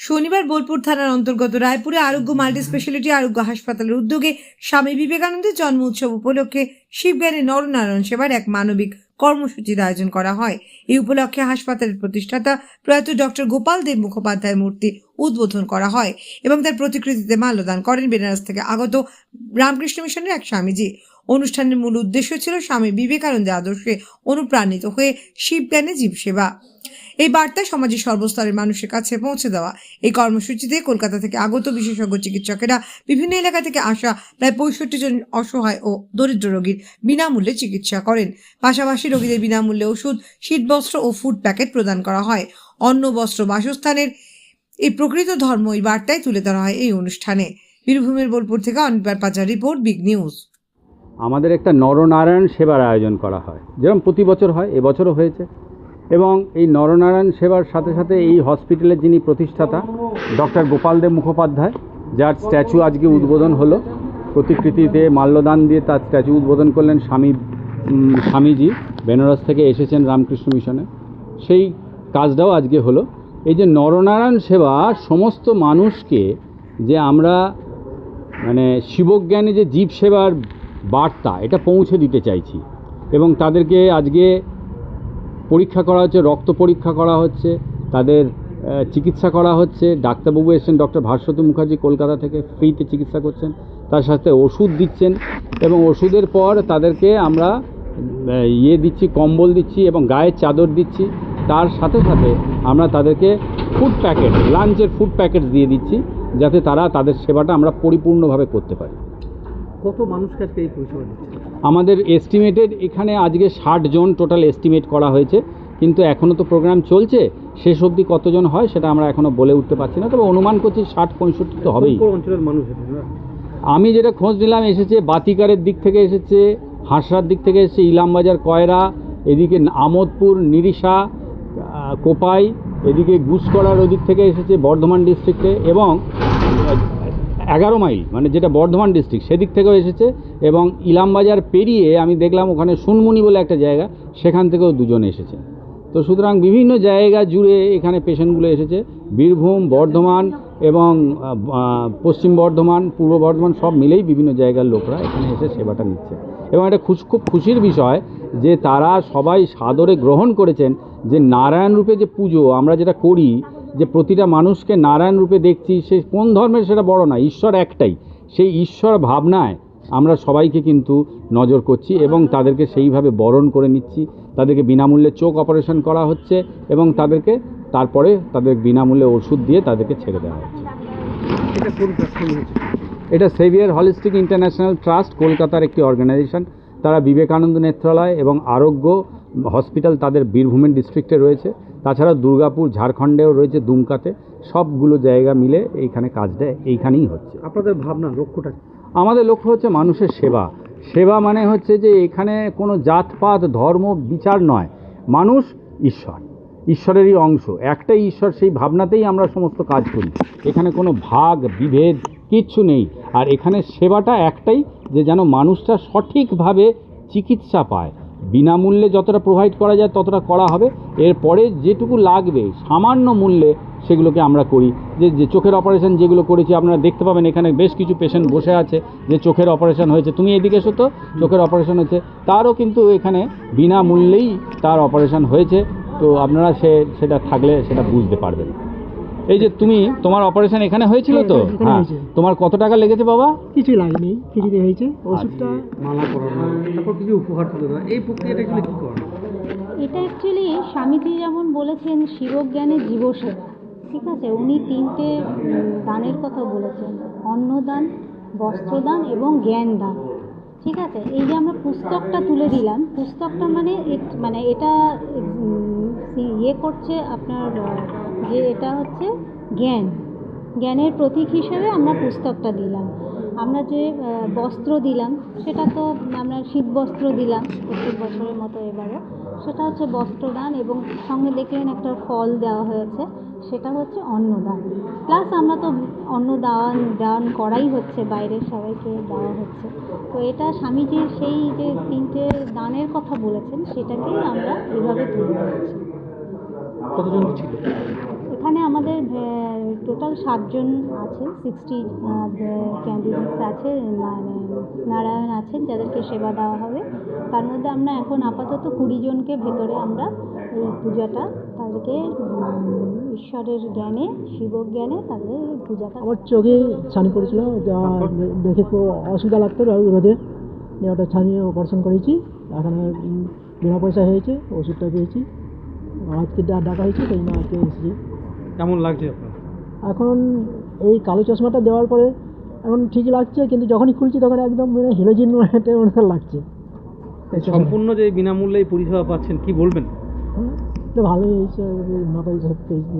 শনিবার বোলপুর থানার অন্তর্গত রায়পুরে আরোগ্য মাল্টি স্পেশালিটি আরোগ্য হাসপাতালের উদ্যোগে স্বামী বিবেকানন্দের জন্ম উৎসব উপলক্ষে শিবজ্ঞানী নরনারায়ণ সেবার এক মানবিক কর্মসূচির আয়োজন করা হয়। এই উপলক্ষে হাসপাতালের প্রতিষ্ঠাতা প্রয়াত ডক্টর গোপাল দেব মুখোপাধ্যায়ের মূর্তি উদ্বোধন করা হয় এবং তার প্রতিকৃতিতে মাল্যদান করেন। বেনারস থেকে আগত রামকৃষ্ণ মিশনের এক স্বামীজি। অনুষ্ঠানের মূল উদ্দেশ্য ছিল স্বামী বিবেকানন্দের আদর্শে অনুপ্রাণিত হয়ে শিবজ্ঞানে জীবসেবা। এই বার্তা সমাজের সর্বস্তরের মানুষের কাছে পৌঁছে দেওয়া। এই কর্মসূচিতে কলকাতা থেকে আগত বিশেষজ্ঞ চিকিৎসকেরা বিভিন্ন এলাকা থেকে আসা প্রায় পঁয়ষট্টি জন অসহায় ও দরিদ্র রোগীর বিনামূল্যে চিকিৎসা করেন। পাশাপাশি রোগীদের বিনামূল্যে ওষুধ, শীতবস্ত্র ও ফুড প্যাকেট প্রদান করা হয়। অন্ন, বস্ত্র, বাসস্থানের এই প্রকৃত ধর্ম এই বার্তায় তুলে ধরা হয় এই অনুষ্ঠানে। বীরভূমের বোলপুর থেকে অনিবার পাচার রিপোর্ট, বিগ নিউজ। আমাদের একটা নরনারায়ণ সেবার আয়োজন করা হয়। যেরকম প্রতি বছর হয়, এবছরও হয়েছে। এবং এই নরনারায়ণ সেবার সাথে সাথে এই হসপিটালের যিনি প্রতিষ্ঠাতা, ডক্টর গোপালদেব মুখোপাধ্যায়, যার স্ট্যাচু আজকে উদ্বোধন হলো, প্রতিকৃতিতে মাল্যদান দিয়ে তার স্ট্যাচু উদ্বোধন করলেন স্বামী স্বামীজি, বেনারস থেকে এসেছেন রামকৃষ্ণ মিশনে। সেই কাজটাও আজকে হলো। এই যে নরনারায়ণ সেবা, সমস্ত মানুষকে যে আমরা মানে শিবজ্ঞানী যে জীব সেবার বার্তা, এটা পৌঁছে দিতে চাইছি। এবং তাদেরকে আজকে পরীক্ষা করা হচ্ছে, রক্ত পরীক্ষা করা হচ্ছে, তাদের চিকিৎসা করা হচ্ছে। ডাক্তারবাবু এসেছেন ডক্টর ভাস্বতী মুখার্জি কলকাতা থেকে, ফ্রিতে চিকিৎসা করছেন। তার সাথে ওষুধ দিচ্ছেন এবং ওষুধের পর তাদেরকে আমরা ইয়ে দিচ্ছি, কম্বল দিচ্ছি এবং গায়ের চাদর দিচ্ছি। তার সাথে সাথে আমরা তাদেরকে ফুড প্যাকেট লাঞ্চের ফুড প্যাকেট দিয়ে দিচ্ছি, যাতে তারা তাদের সেবাটা আমরা পরিপূর্ণভাবে করতে পারি। কত মানুষকে আজকে এই পরিষেবা দিচ্ছে? আমাদের এস্টিমেটেড এখানে আজকে ষাট জন টোটাল এস্টিমেট করা হয়েছে কিন্তু এখনও তো প্রোগ্রাম চলছে শেষ অবধি কতজন হয় সেটা আমরা এখনও বলে উঠতে পারছি না তবে অনুমান করছি ষাট পঁয়ষট্টি তো হবেই। অঞ্চলের মানুষ আমি যেটা খোঁজ নিলাম এসেছে বাতিকারের দিক থেকে এসেছে হাঁসরার দিক থেকে এসেছে ইলামবাজার কয়রা এদিকে আমোদপুর নিরিশা কোপাই এদিকে গুসকরার ওদিক থেকে এসেছে বর্ধমান ডিস্ট্রিক্টে এবং এগারো মাইল মানে যেটা বর্ধমান ডিস্ট্রিক্ট সেদিক থেকেও এসেছে এবং ইলামবাজার পেরিয়ে আমি দেখলাম ওখানে সুনমুনি বলে একটা জায়গা, সেখান থেকেও দুজন এসেছে। তো সুতরাং বিভিন্ন জায়গা জুড়ে এখানে পেশেন্টগুলো এসেছে, বীরভূম, বর্ধমান এবং পশ্চিম বর্ধমান, পূর্ব বর্ধমান সব মিলেই বিভিন্ন জায়গার লোকরা এখানে এসে সেবাটা নিচ্ছে। এবং এটা খুশ, খুব খুশির বিষয় যে তারা সবাই সাদরে গ্রহণ করেছেন যে নারায়ণ রূপে যে পুজো আমরা যেটা করি যে প্রতিটা মানুষকে নারায়ণ রূপে দেখছি সে কোন ধর্মের সেটা বড় না ঈশ্বর একটাই। সেই ঈশ্বর ভাবনায় আমরা সবাইকে কিন্তু নজর করছি এবং তাদেরকে সেইভাবে বরণ করে নিচ্ছি। তাদেরকে বিনামূল্যে চোখ অপারেশন করা হচ্ছে এবং তাদেরকে তারপরে তাদের বিনামূল্যে ওষুধ দিয়ে তাদেরকে ছেড়ে দেওয়া হচ্ছে। এটা হচ্ছে? এটা সেভিয়ার হলিস্টিক ইন্টারন্যাশনাল ট্রাস্ট কলকাতার একটি অর্গানাইজেশন। তারা বিবেকানন্দ নেত্রালয় এবং আরোগ্য হসপিটাল তাদের বীরভূমের ডিস্ট্রিক্টে রয়েছে। তাছাড়া দুর্গাপুর ঝাড়খণ্ডেও রয়েছে দুমকাতে। সবগুলো জায়গা মিলে এইখানে কাজটা এইখানেই হচ্ছে। আপনাদের ভাবনা লক্ষ্যটা আমাদের লক্ষ্য হচ্ছে মানুষের সেবা। সেবা মানে হচ্ছে যে এখানে কোনো জাতপাত ধর্ম বিচার নয়। মানুষ ঈশ্বর। ঈশ্বরেরই অংশ। একটাই ঈশ্বর সেই ভাবনাতেই আমরা সমস্ত কাজ করি। এখানে কোনো ভাগ বিভেদ কিচ্ছু নেই। আর এখানে সেবাটা একটাই যে যেন মানুষটা সঠিকভাবে চিকিৎসা পায়। বিনামূল্যে যতটা প্রোভাইড করা যায় ততটা করা হবে। এরপরে যেটুকু লাগবে, সামান্য মূল্যে সেগুলোকে আমরা করি। যে যে চোখের অপারেশন যেগুলো করেছি, আপনারা দেখতে পাবেন এখানে বেশ কিছু পেশেন্ট বসে আছে। যে, চোখের অপারেশন হয়েছে, তুমি এদিকে এসো তো। চোখের অপারেশন হয়েছে। তারও কিন্তু এখানে বিনামূল্যেই তার অপারেশন হয়েছে। তো আপনারা সে, সেটা থাকলে সেটা বুঝতে পারবেন। এই যে তুমি তোমার অপারেশন এখানে হয়েছিল তো? হ্যাঁ, হ্যাঁ। হয়েছে। তোমার কত টাকা লেগেছে বাবা? কিছু লাগেনি ফ্রিতে হয়েছে ওষুধটা মালা পরানো তারপর কিছু উপহার তুলে দেওয়া এই প্রক্রিয়াটা এগুলো কী করেন এটা অ্যাকচুয়ালি স্বামীজি যেমন বলেছেন শিবজ্ঞানের জীবসেবা। ঠিক আছে? উনি তিনটে দানের কথা বলেছেন। অন্নদান বস্ত্রদান এবং জ্ঞান দান ঠিক আছে? এই যে আমরা পুস্তকটা তুলে দিলাম পুস্তকটা মানে মানে এটা ইয়ে করছে আপনার যে এটা হচ্ছে জ্ঞান। জ্ঞানের প্রতীক হিসেবে আমরা পুস্তকটা দিলাম। আমরা যে বস্ত্র দিলাম, সেটা তো আমরা শীত বস্ত্র দিলাম প্রত্যেক বছরের মতো এবারও। সেটা হচ্ছে বস্ত্রদান এবং সঙ্গে দেখলেন একটা ফল দেওয়া হয়েছে, সেটা হচ্ছে অন্নদান। প্লাস আমরা তো অন্নদান, দান করাই হচ্ছে, বাইরের সবাইকে দেওয়া হচ্ছে। তো এটা স্বামীজির সেই যে তিনটে দানের কথা বলেছেন, সেটাকেই আমরা এভাবে তুলে ধরেছি। কতজন ছিল এখানে আমাদের টোটাল ষাটজন আছে সিক্সটি ক্যান্ডিডেটস আছে মানে নারায়ণ আছেন, যাদেরকে সেবা দেওয়া হবে। তার মধ্যে আমরা এখন আপাতত কুড়ি জনকে ভেতরে আমরা এই পূজাটা, তাদেরকে ঈশ্বরের জ্ঞানে, শিব জ্ঞানে তাদের পূজাটা আমার চোখে ছানি পড়েছিল, যা দেখে খুব অসুবিধা লাগতো রোদে ওটা ছানিয়ে অপারেশন করেছি, এখানে বিনা পয়সা হয়েছে, ওষুধটা পেয়েছি। আজকে ডাকা হয়েছে, সেই জন্য আজকে এসেছি। কেমন লাগছে আপনার? এখন এই কালো চশমাটা দেওয়ার পরে এখন ঠিকই লাগছে কিন্তু যখনই খুলছি তখন একদম মানে হিরোজিন লাগছে। সম্পূর্ণ যে বিনামূল্যে পরিষেবা পাচ্ছেন কি বলবেন? তো ভালোই হয়েছে না পেয়েছি।